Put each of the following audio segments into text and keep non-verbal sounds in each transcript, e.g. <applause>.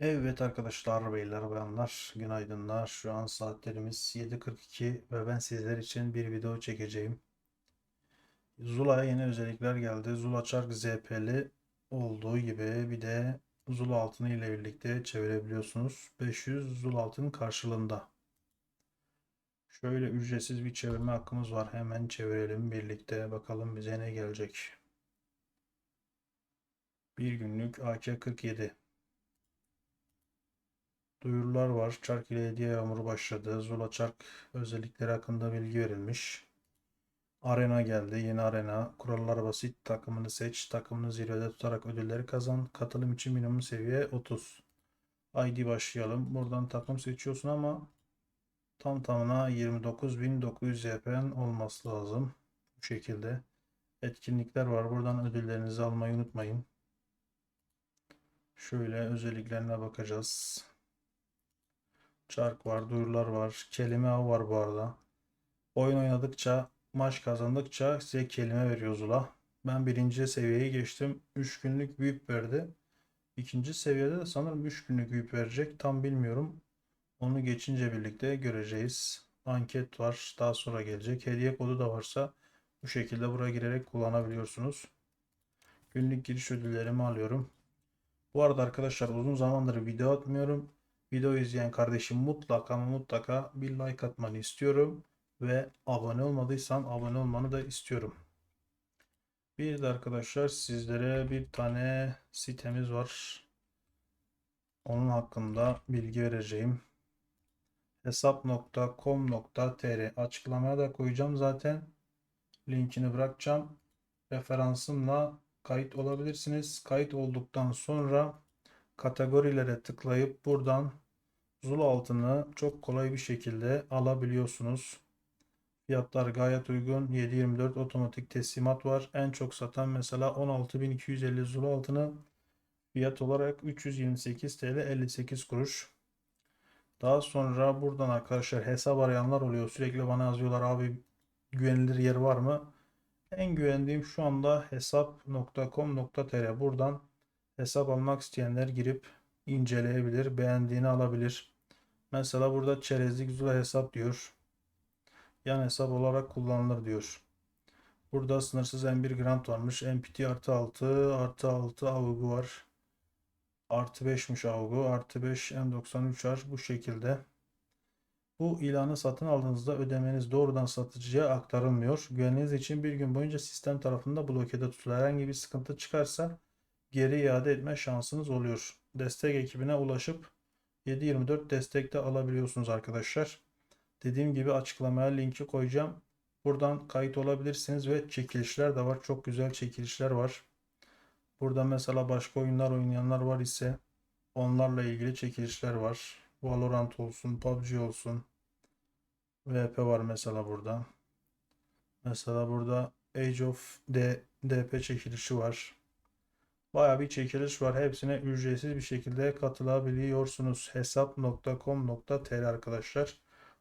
Evet arkadaşlar, beyler, bayanlar, günaydınlar. Şu an saatlerimiz 7.42 ve ben sizler için bir video çekeceğim. Zula'ya yeni özellikler geldi. Zula Çark ZP'li olduğu gibi bir de Zula altını ile birlikte çevirebiliyorsunuz. 500 Zula altın karşılığında. Şöyle ücretsiz bir çevirme hakkımız var. Hemen çevirelim birlikte. Bakalım bize ne gelecek. Bir günlük AK-47. Duyurular var. Çark ile hediye yağmuru başladı. Zula Çark özellikleri hakkında bilgi verilmiş. Arena geldi. Yeni arena. Kurallar basit. Takımını seç. Takımını zirvede tutarak ödülleri kazan. Katılım için minimum seviye 30. ID başlayalım. Buradan takım seçiyorsun ama tam tamına 29.900 YP'n olması lazım. Bu şekilde. Etkinlikler var. Buradan ödüllerinizi almayı unutmayın. Şöyle özelliklerine bakacağız. Çark var, duyurular var, kelime avı var bu arada. Oyun oynadıkça, maç kazandıkça size kelime veriyor Zula. Ben birinci seviyeyi geçtim. 3 günlük büyük verdi. İkinci seviyede de sanırım 3 günlük büyük verecek. Tam bilmiyorum. Onu geçince birlikte göreceğiz. Anket var. Daha sonra gelecek. Hediye kodu da varsa bu şekilde buraya girerek kullanabiliyorsunuz. Günlük giriş ödüllerimi alıyorum. Bu arada arkadaşlar uzun zamandır video atmıyorum. Video izleyen kardeşim mutlaka ama mutlaka bir like atmanı istiyorum. Ve abone olmadıysan abone olmanı da istiyorum. Bir de arkadaşlar sizlere bir tane sitemiz var. Onun hakkında bilgi vereceğim. hesap.com.tr açıklamaya da koyacağım zaten. Linkini bırakacağım. Referansımla kayıt olabilirsiniz. Kayıt olduktan sonra kategorilere tıklayıp buradan Zula altını çok kolay bir şekilde alabiliyorsunuz. Fiyatlar gayet uygun. 7.24 otomatik teslimat var. En çok satan mesela 16.250 Zula altını fiyat olarak 328 TL 58 kuruş. Daha sonra buradan arkadaşlar hesap arayanlar oluyor. Sürekli bana yazıyorlar abi güvenilir yer var mı? En güvendiğim şu anda hesap.com.tr. Buradan hesap almak isteyenler girip inceleyebilir, beğendiğini alabilir. Mesela burada çerezlik zula hesap diyor. Yan hesap olarak kullanılır diyor. Burada sınırsız M1 grant varmış. MPT artı 6 artı 6 avgu var. Artı 5'miş avgu. Artı 5 M93 var. Bu şekilde. Bu ilanı satın aldığınızda ödemeniz doğrudan satıcıya aktarılmıyor. Güvenliğiniz için bir gün boyunca sistem tarafında blokede tutulur. Herhangi bir sıkıntı çıkarsa geri iade etme şansınız oluyor. Destek ekibine ulaşıp 7/24 destekte alabiliyorsunuz arkadaşlar. Dediğim gibi açıklamaya linki koyacağım. Buradan kayıt olabilirsiniz ve çekilişler de var. Çok güzel çekilişler var. Burada mesela başka oyunlar oynayanlar var ise onlarla ilgili çekilişler var. Valorant olsun, PUBG olsun. VP var mesela burada. Mesela burada Age of D, DP çekilişi var. Baya bir çekiliş var. Hepsine ücretsiz bir şekilde katılabiliyorsunuz. Hesap.com.tr arkadaşlar.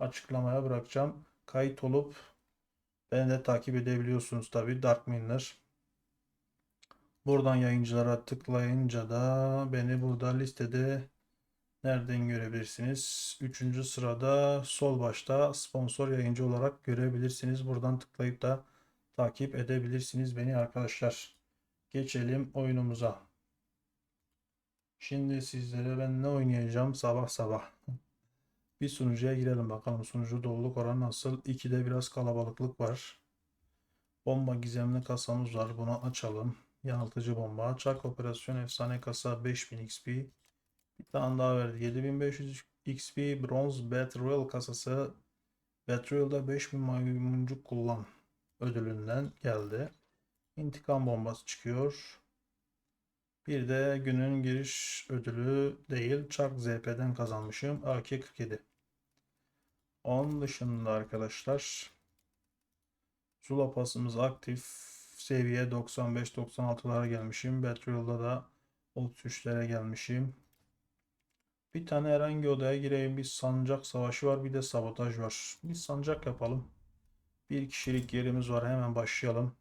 Açıklamaya bırakacağım. Kayıt olup beni de takip edebiliyorsunuz tabi Darkminer. Buradan yayıncılara tıklayınca da beni burada listede nereden görebilirsiniz? Üçüncü sırada sol başta sponsor yayıncı olarak görebilirsiniz. Buradan tıklayıp da takip edebilirsiniz beni arkadaşlar. Geçelim oyunumuza. Şimdi sizlere ben ne oynayacağım sabah sabah. Bir sunucuya girelim bakalım sunucu doluluk oranı nasıl. 2'de biraz kalabalıklık var. Bomba gizemli kasamız var. Bunu açalım. Yanıltıcı bomba. Çark operasyon efsane kasa 5000 XP. Bir tane daha verdi. 7500 XP bronz Battle kasası. Battle Royale'da 5000 maymuncuk kullan ödülünden geldi. İntikam bombası çıkıyor. Bir de günün giriş ödülü değil. Çark ZP'den kazanmışım. AK-47. Onun dışında arkadaşlar Zula pasımız aktif. Seviye 95-96'lara gelmişim. Battlefield'da da 33'lere gelmişim. Bir tane herhangi odaya gireyim. Bir sancak savaşı var. Bir de sabotaj var. Bir sancak yapalım. Bir kişilik yerimiz var. Hemen başlayalım.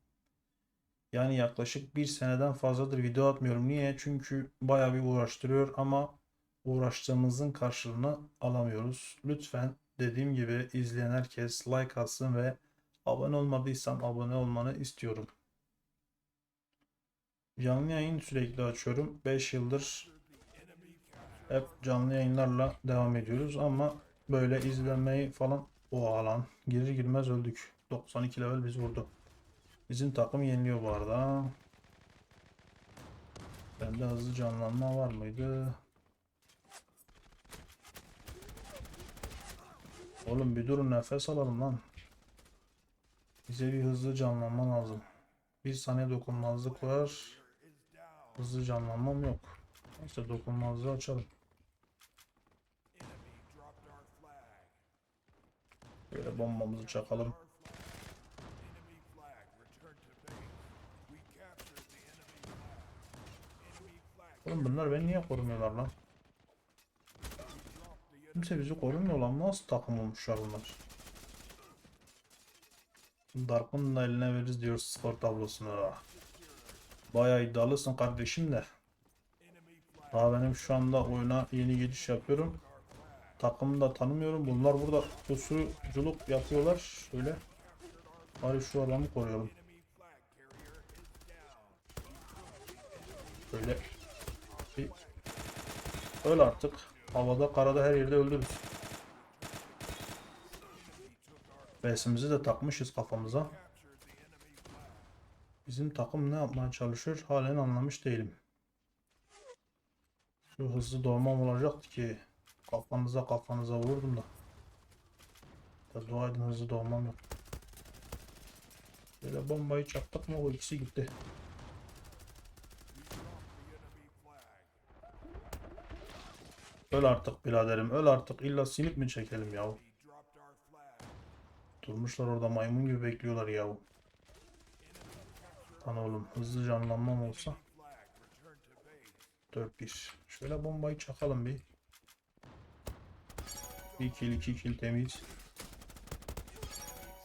Yani yaklaşık bir seneden fazladır video atmıyorum. Niye? Çünkü bayağı bir uğraştırıyor ama uğraştığımızın karşılığını alamıyoruz. Lütfen dediğim gibi izleyen herkes like atsın ve abone olmadıysan abone olmanı istiyorum. Canlı yayın sürekli açıyorum. 5 yıldır hep canlı yayınlarla devam ediyoruz ama böyle izlenmeyi falan o alan girir girmez öldük. 92 level bizi vurdu. Bizim takım yeniliyor bu arada. Bende hızlı canlanma var mıydı? Oğlum bir durun nefes alalım lan. Bize bir hızlı canlanma lazım. Bir saniye dokunmazlık var. Hızlı canlanmam yok. Neyse dokunmazlığı açalım. Böyle bombamızı çakalım. Oğlum bunlar beni niye korumuyorlar lan? Kimse bizi korumuyor lan. Nasıl takım olmuşlar bunlar? Dark'ın da eline veririz diyor skor tablosunu. Bayağı iddialısın kardeşim de. Daha benim şu anda oyuna yeni giriş yapıyorum. Takımı da tanımıyorum. Bunlar burada pusuculuk yapıyorlar. Şöyle. Bari şu adamı koruyalım. Böyle. Öl artık. Havada karada her yerde öldürürüz. Besimizi de takmışız kafamıza. Bizim takım ne yapmaya çalışıyor halen anlamış değilim. Şu hızlı doğmam olacaktı ki kafanıza kafanıza vurdum da. Da dua edin hızlı doğmam yok. Böyle bombayı çaktık mı o ikisi gitti. Öl artık biraderim öl artık illa sinip mi çekelim yahu. Durmuşlar orada maymun gibi bekliyorlar yahu. Lan oğlum hızlı canlanmam olsa. 4-1. Şöyle bombayı çakalım bir. 1 kill 2 kill temiz.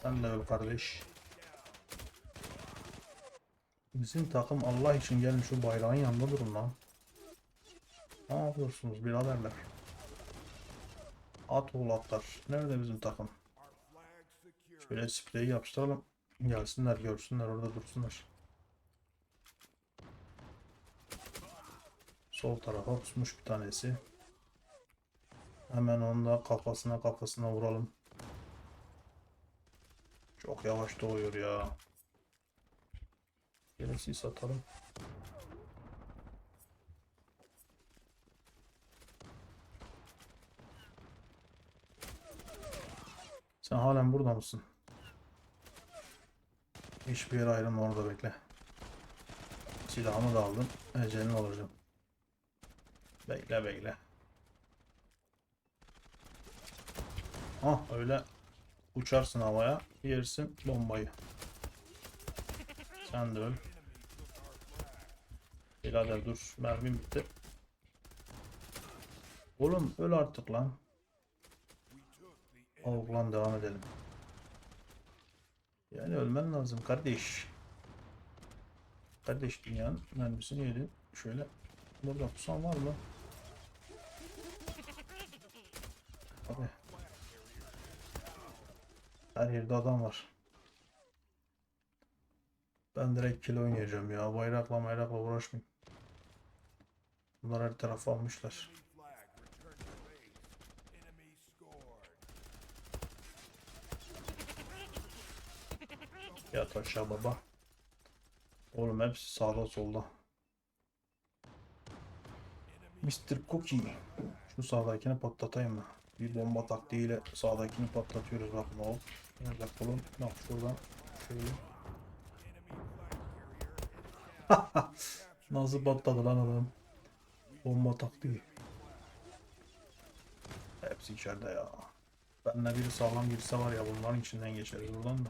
Sen de öl kardeş. Bizim takım Allah için gelin şu bayrağın yanında durun lan. Ne yapıyorsunuz biraderler? At oğul. Nerede bizim takım? Şöyle spreyi yapıştıralım. Gelsinler görsünler orada dursunlar. Sol tarafa pusmuş bir tanesi. Hemen onu da kafasına kafasına vuralım. Çok yavaş doğuyor ya. Gerisi satalım. Sen halen burada mısın? Hiçbir yere ayrılma orada bekle. Silahımı da aldım. Ecelin olacağım. Bekle bekle. Ah öyle uçarsın havaya yersin bombayı. Sen de öl. Birader dur mermim bitti. Oğlum öl artık lan. Oh lan devam edelim. Yani ölmen lazım kardeş. Kardeş dünyanın mermisini yedin. Şöyle burada pusan var mı? Hadi. Her yerde adam var. Ben direkt kill oynayacağım ya. Bayrakla bayrakla uğraşmayayım. Bunlar her tarafı almışlar. Yat aşağı baba. Oğlum hepsi sağda solda. Mr. Cookie. Şu sağdakini patlatayım mı? Bir bomba taktiğiyle sağdakini patlatıyoruz bakın o. Nerede kolum? Bak şuradan şöyle. <laughs> Nasıl patladı lan adam? Bomba taktiği. Hepsi içeride ya. Benle biri sağlam girse var ya bunların içinden geçeriz buradan da.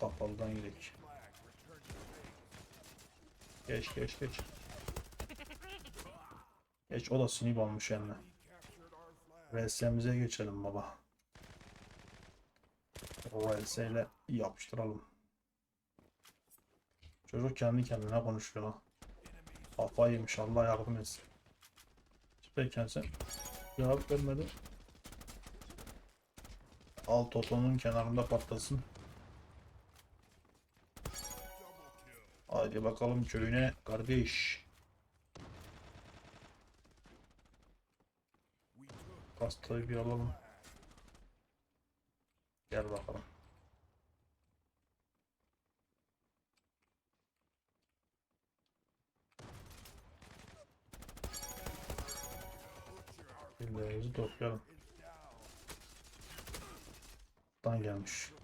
Kapalıdan gidelim. Geç geç geç. Geç o da sinip olmuş eline. VS'mize geçelim baba. VS ile yapıştıralım. Çocuk kendi kendine konuşuyor lan. Kafa yemiş Allah yardım etsin. Peki sen cevap vermedi. Al Toto'nun kenarında patlasın. Hadi bakalım köyüne kardeş. Pastayı bir alalım. Gel bakalım. Pillerimizi toplayalım. Dan gelmiş.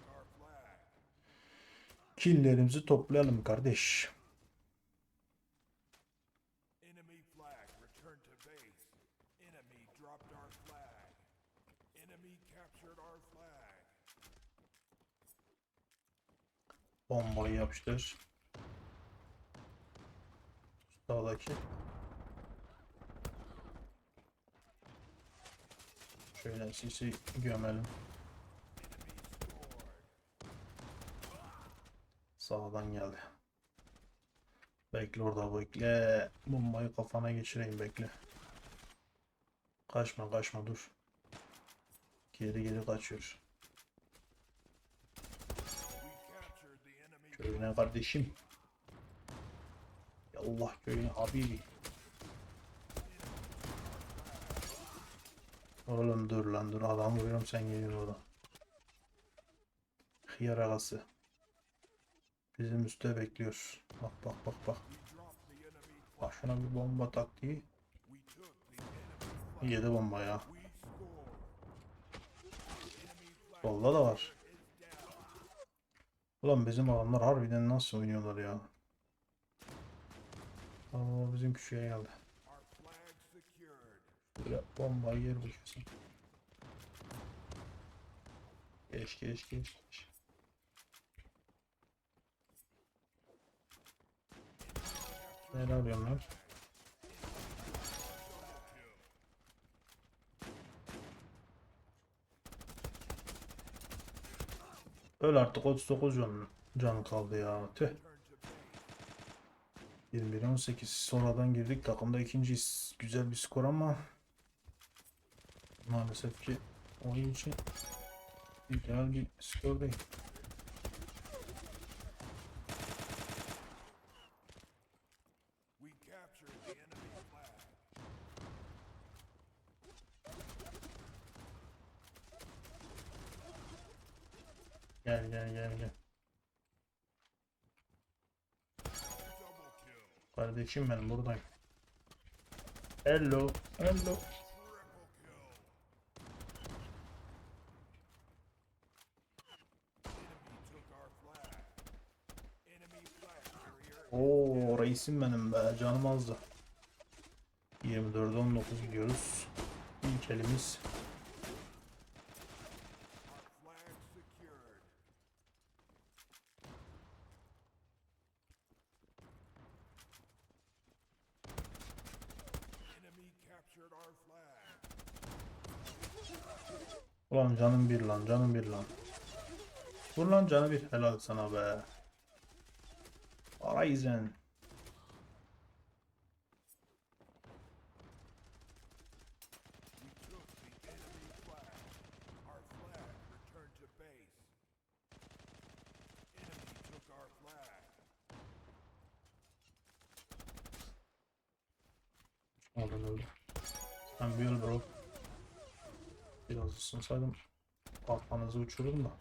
Captured our flag. Bombayı yapıştır. Sağdaki. Şöyle sisi gömelim. Sağdan geldi. Bekle orada bekle. Bombayı kafana geçireyim bekle. Kaçma kaçma dur. Geri geri kaçıyor. Köyüne kardeşim. Yallah köyüne abi. Oğlum dur lan dur adam vuruyorum sen geliyorsun oradan. Hıyar ağası. Bizim üstte bekliyor. Bak bak bak bak. Bak şuna bir bomba taktiği. Yedi bomba ya. Solda da var. Ulan bizim adamlar harbiden nasıl oynuyorlar ya. Aa bizim küçüğe geldi. Böyle bombayı yer bakıyorsun. Geç geç geç geç. Yapıyorsun lan? Öl artık 39 can, can kaldı ya. Tüh. 21-18 sonradan girdik takımda ikinci güzel bir skor ama maalesef ki oyun için ideal bir skor değil. We captured the enemy flag. Gel gel gel gel. Double kill. Kardeşim ben buradayım. Hello. Hello. Oo reisim benim be canım azdı. 24'e 19 gidiyoruz. İlk elimiz. Ulan canım bir lan canım bir lan. Vur lan canı bir helal sana be. Ara Isınsaydım kafanızı uçururum da.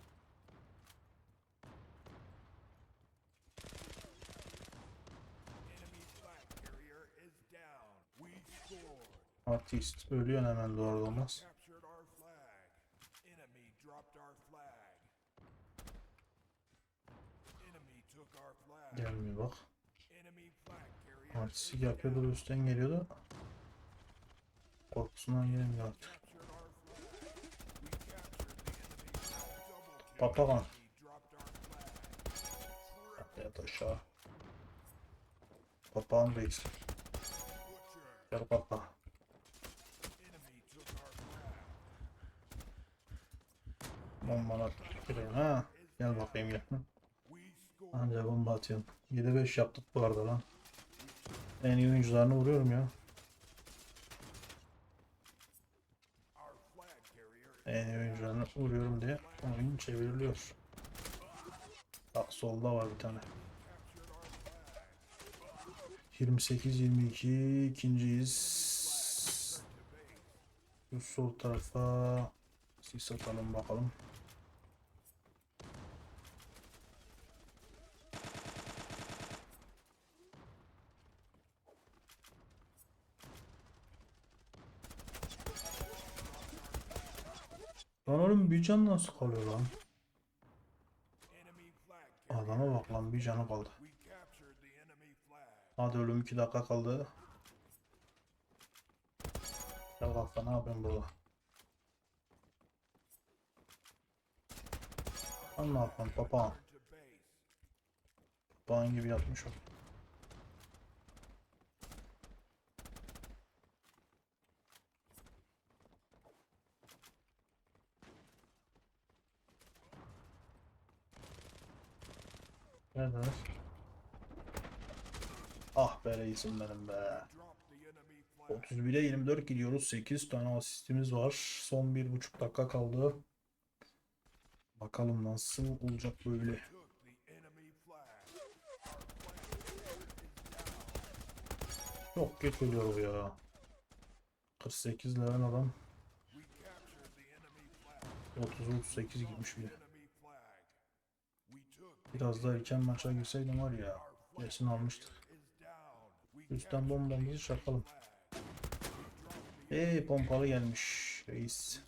Artist ölüyor hemen doğru olmaz. Gelmiyor bak. Artistik yapıyordu üstten geliyordu. Korkusundan gelemiyor artık. Double kill. Papagan. Enemy dropped our flag. Yat aşağı. Papağan reis. Gel papa. Bombana gireyim ha. Gel bakayım gel. Anca bomba atıyorum. 7-5 yaptık bu arada lan. En iyi oyuncularını vuruyorum ya. En iyi oyuncularını vuruyorum diye oyun çevriliyor. Bak solda var bir tane. captured our flag. 28-22 ikinciyiz. Şu sol tarafa sis atalım bakalım. Lan oğlum bir can nasıl kalıyor lan? Adama bak lan bir canı kaldı. Hadi ölüm 2 dakika kaldı. Gel kalk ne yapıyorsun burada? Lan ne yapıyorsun papağan? Papağan gibi yatmış o. Neredeler? Ah be reisim benim be. Drop the enemy flag. 31'e 24 gidiyoruz. 8 tane asistimiz var. Son 1,5 dakika kaldı. Bakalım nasıl olacak böyle. Çok geç oluyor ya. 48 level adam. We captured the enemy flag. 30 38 gitmiş bile. Biraz daha erken maça girseydim var ya. Kesin almıştık. Üstten bombamızı çakalım. Hey pompalı gelmiş. Reis.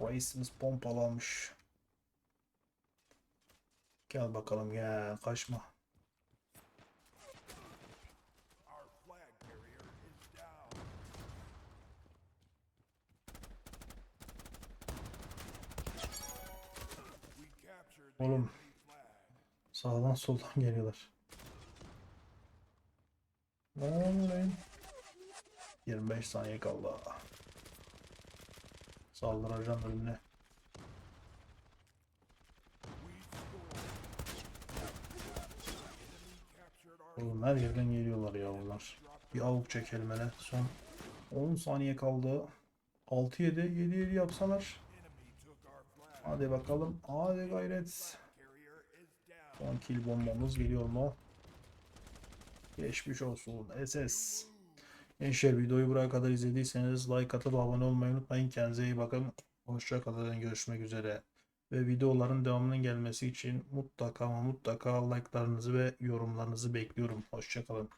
Reisimiz pompalı almış. Gel bakalım gel kaçma. Oğlum sağdan soldan geliyorlar. Lan? 25 saniye kaldı. Saldıracağım önüne. Oğlum her yerden geliyorlar ya bunlar. Bir avuk çekelim hele. Son 10 saniye kaldı. 6 7 7 7 yapsalar. Hadi bakalım. Hadi gayret. Son kill bombamız geliyor mu? Geçmiş olsun. SS. Gençler videoyu buraya kadar izlediyseniz like atıp abone olmayı unutmayın. Kendinize iyi bakın. Hoşça kalın. Görüşmek üzere. Ve videoların devamının gelmesi için mutlaka ama mutlaka like'larınızı ve yorumlarınızı bekliyorum. Hoşça kalın.